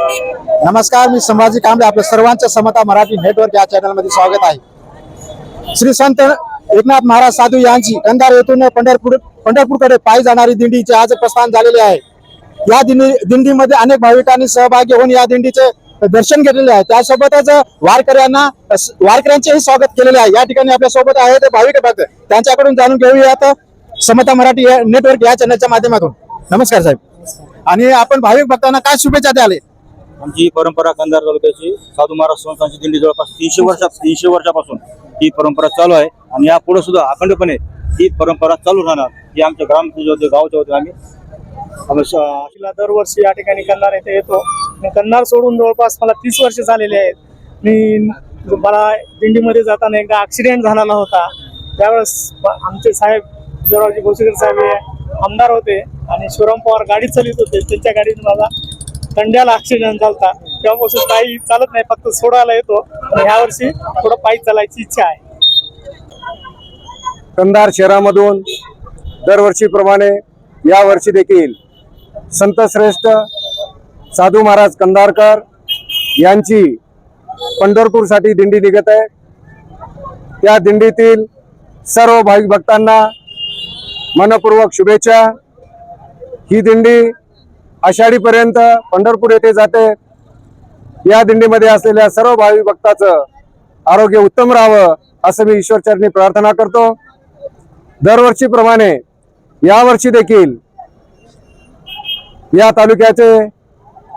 नमस्कार मी संभाजी कांबळे आपल्या सर्वांच्या समता मराठी नेटवर्क या चॅनलमध्ये स्वागत आहे. श्री संत एकनाथ महाराज साधू यांची कंधार येथून पंढरपूर पंढरपूरकडे पायी जाणारी दिंडीचे आज प्रस्थान झालेले आहे. या दिंडी दिंडीमध्ये अनेक भाविकांनी सहभागी होऊन या दिंडीचे दर्शन घेतलेले आहे. त्यासोबतच वारकऱ्यांना वारकऱ्यांचेही स्वागत केलेले आहे. या ठिकाणी आपल्यासोबत आहेत भाविक भक्त. त्यांच्याकडून जाणून घेऊयात समता मराठी नेटवर्क या चॅनलच्या माध्यमातून. नमस्कार साहेब. आणि आपण भाविक भक्तांना काय शुभेच्छा द्याले? आमची ही परंपरा कंधार तालुक्याची साधू महाराज संस्थांची दिंडी जवळपास तीनशे वर्षात तीनशे वर्षापासून ही परंपरा चालू आहे. आणि यापुढे सुद्धा अखंडपणे ही परंपरा चालू राहणार ही आमच्या ग्रामचे गावच्या गावचे होते आम्ही आम्ही दरवर्षी या ठिकाणी कन्नार येथे येतो. मी कन्नार सोडून जवळपास मला तीस वर्ष झालेले आहेत. मी मला दिंडीमध्ये जाताना एकदा ऍक्सिडेंट झालेला होता. त्यावेळेस ब- आमचे साहेब शिवरावजी भोसेकर साहेब हे आमदार होते आणि शिवराम पवार गाडी चालित होते. त्यांच्या गाडीत माझा कंड्याला ऍक्सिडेंट झाला तेव्हापासून पायी चालत नाही फक्त सोडायला येतो. ह्या वर्षी थोडं पायी चालायची इच्छा आहे. कंधार शहरामधून दरवर्षीप्रमाणे या वर्षी देखील संत श्रेष्ठ साधू महाराज कंधारकर यांची पंढरपूरसाठी दिंडी निघत आहे. त्या दिंडीतील सर्व भाविक भक्तांना मनपूर्वक शुभेच्छा. ही दिंडी आषाढीपर्यंत पंढरपूर येथे जाते. या दिंडीमध्ये असलेल्या सर्व भावी भक्ताचं आरोग्य उत्तम राहावं असं मी ईश्वरचरणी प्रार्थना करतो. दरवर्षीप्रमाणे यावर्षी देखील या तालुक्याचे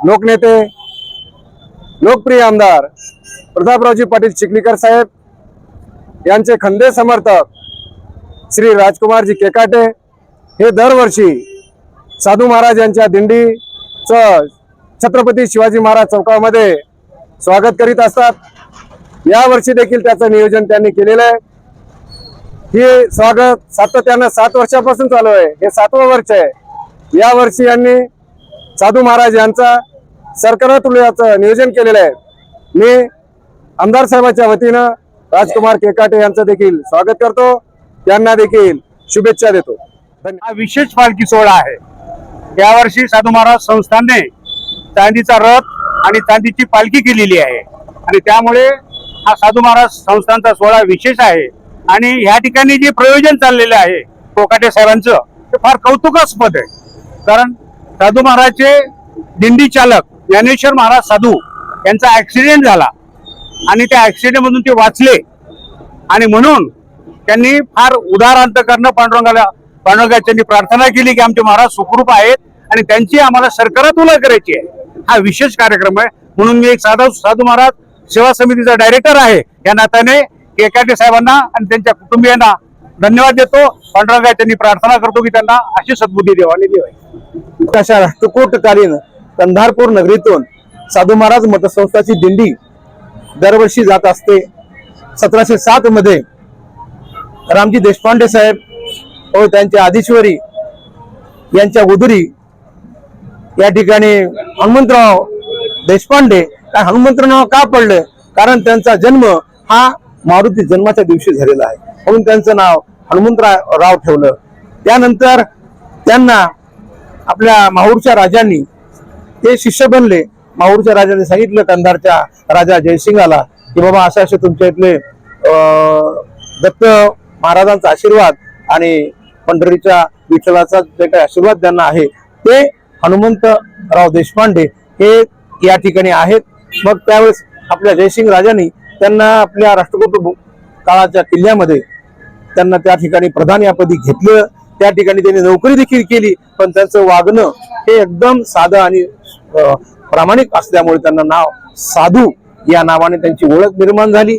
लोकनेते लोकप्रिय आमदार प्रतापरावजी पाटील चिखलीकर साहेब यांचे खंदे समर्थक श्री राजकुमारजी केकाटे हे दरवर्षी साधू महाराज यांच्या दिंडीचं छत्रपती शिवाजी महाराज चौकामध्ये स्वागत करीत असतात. यावर्षी देखील त्याचं नियोजन त्यांनी केलेलं आहे. हे स्वागत सातत्यानं सात वर्षापासून चालू आहे. हे सातवं वर्ष आहे. या वर्षी यांनी साधू महाराज यांचा सरकारतुल्याचं नियोजन केलेलं आहे. मी आमदार साहेबांच्या वतीनं राजकुमार केकाटे यांचं देखील स्वागत करतो. त्यांना देखील शुभेच्छा देतो. हा विशेष पालखी सोहळा आहे. यावर्षी साधू महाराज संस्थानने चांदीचा रथ आणि चांदीची पालखी केलेली आहे. आणि त्यामुळे हा साधू महाराज संस्थानचा सोहळा विशेष आहे. आणि ह्या ठिकाणी जे प्रयोजन चाललेलं आहे कोकाटे साहेबांचं ते फार कौतुकास्पद आहे. कारण साधू महाराजचे दिंडी चालक ज्ञानेश्वर महाराज साधू यांचा ऍक्सिडेंट झाला. आणि त्या ॲक्सिडेंटमधून ते वाचले. आणि म्हणून त्यांनी फार उदार अंत करणं पांडुरंगाला पांडुरंगाची यांनी प्रार्थना केली की आमचे महाराज सुखरूप आहेत आणि त्यांची आम्हाला सरकारात तुला करायची आहे. हा विशेष कार्यक्रम आहे. म्हणून मी एक साधा साधू महाराज सेवा समितीचा डायरेक्टर आहे. या नात्याने केकाटे साहेबांना आणि त्यांच्या कुटुंबियांना धन्यवाद देतो. पांडुरंगा त्यांनी प्रार्थना करतो की त्यांना अशी सद्बुद्धी देवाने देवाय तशा राष्ट्रकूटकालीन कंधारपूर नगरीतून साधू महाराज मतसंस्थाची दिंडी दरवर्षी जात असते. सतराशे सात मध्ये रामजी देशपांडे साहेब हो, व त्यांच्या आदिश्वरी यांच्या उदुरी या ठिकाणी हनुमंतराव देशपांडे काय हनुमंतराव नाव का पडलं? कारण त्यांचा जन्म हा मारुती जन्माच्या दिवशी झालेला आहे. म्हणून त्यांचं नाव हनुमंतराव राव ठेवलं. त्यानंतर त्यांना आपल्या माहूरच्या राजांनी ते शिष्य बनले. माहूरच्या राजाने सांगितलं कंधारच्या राजा जयसिंगाला की बाबा असे असे तुमच्या इथले दत्त महाराजांचा आशीर्वाद आणि पंढरीच्या विठ्ठलाचा जे काही आशीर्वाद त्यांना आहे ते हनुमंतराव देशपांडे हे या ठिकाणी आहेत. मग त्यावेळेस आपल्या जयसिंग राजांनी त्यांना आपल्या राष्ट्रकुट काळाच्या किल्ल्यामध्ये त्यांना त्या ठिकाणी प्रधान या पदी घेतलं. त्या ठिकाणी त्यांनी नोकरी देखील केली पण त्यांचं वागणं हे एकदम साधं आणि प्रामाणिक असल्यामुळे त्यांना नाव साधू या नावाने त्यांची ओळख निर्माण झाली.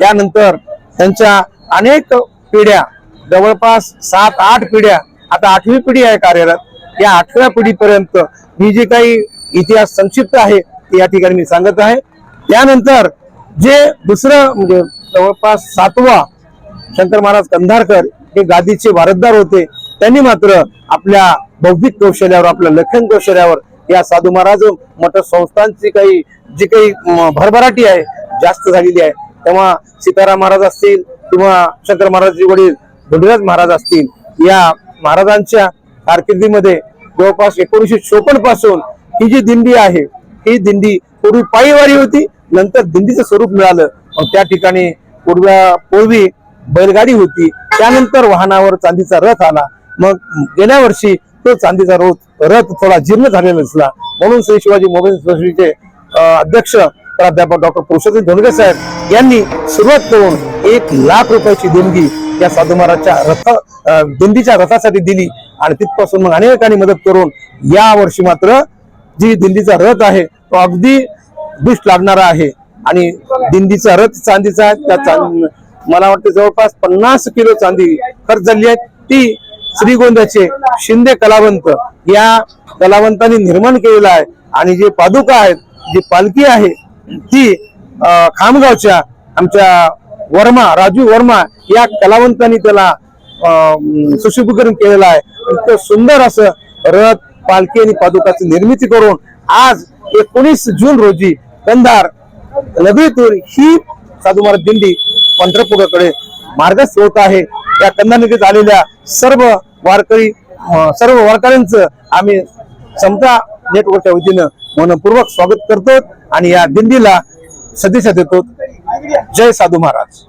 त्यानंतर त्यांच्या अनेक पिढ्या जवळपास सात आठ पिढ्या आता आठवी पिढी आहे कार्यरत. या आठव्या पिढीपर्यंत ही जी काही इतिहास संक्षिप्त आहे ते या ठिकाणी मी सांगत आहे. त्यानंतर जे दुसरं म्हणजे जवळपास सातवा शंकर महाराज कंधारकर हे गादीचे वारसदार होते त्यांनी मात्र आपल्या बौद्धिक कौशल्यावर आपल्या लेखन कौशल्यावर या साधू महाराज मठ संस्थांची काही जी काही भरभराटी आहे जास्त झालेली आहे. तेव्हा सीताराम महाराज असतील किंवा शंकर महाराजचे वडील धुंडराज महाराज असतील या महाराजांच्या कारकिर्दीमध्ये जवळपास एकोणीसशे चोपन्नपासून ही जी दिंडी आहे ही दिंडी पूर्वी पायीवारी होती नंतर दिंडीचं स्वरूप मिळालं. मग त्या ठिकाणी पूर्व्या पूर्वी बैलगाडी होती त्यानंतर वाहनावर चांदीचा रथ आला. मग गेल्या वर्षी तो चांदीचा रथ रथ थोडा जीर्ण झालेला दिसला. म्हणून श्री शिवाजी मोबाईल सोसायटीचे अध्यक्ष प्राध्यापक डॉक्टर पुरुषोत्तम धोंडगे साहेब यांनी सुरुवात करून एक लाख रुपयाची देणगी या साधू महाराजच्या रथ दिंडीच्या रथासाठी दिली. आणि तिथपासून मग अनेकांनी मदत करून या वर्षी मात्र जी दिंडीचा रथ आहे तो अगदी दुष्ट लागणारा आहे. आणि दिंडीचा रथ चांदीचा आहे. त्या चांदी मला वाटतं जवळपास पन्नास किलो चांदी खर्च झाली आहे. ती श्रीगोंद्याचे शिंदे कलावंत या कलावंतांनी निर्माण केलेला आहे. आणि जे पादुका आहेत जी पालखी आहे ती खामगावच्या आमच्या वर्मा राजू वर्मा या कलावंतांनी त्याला सुशोभीकरण केलेलं आहे. इतकं सुंदर असं रथ पालखी आणि पादुकाची निर्मिती करून आज एकोणीस जून रोजी कंधार नगरीतून ही साधू महाराज दिंडी पंढरपुराकडे मार्गस्थ होत आहे. या कंधार नगरीत आलेल्या सर्व वारकरी सर्व वारकऱ्यांचं आम्ही समता नेटवर्कच्या वतीनं मनपूर्वक स्वागत करतो आणि या दिंडीला सदिच्छा देतो. जय साधू महाराज.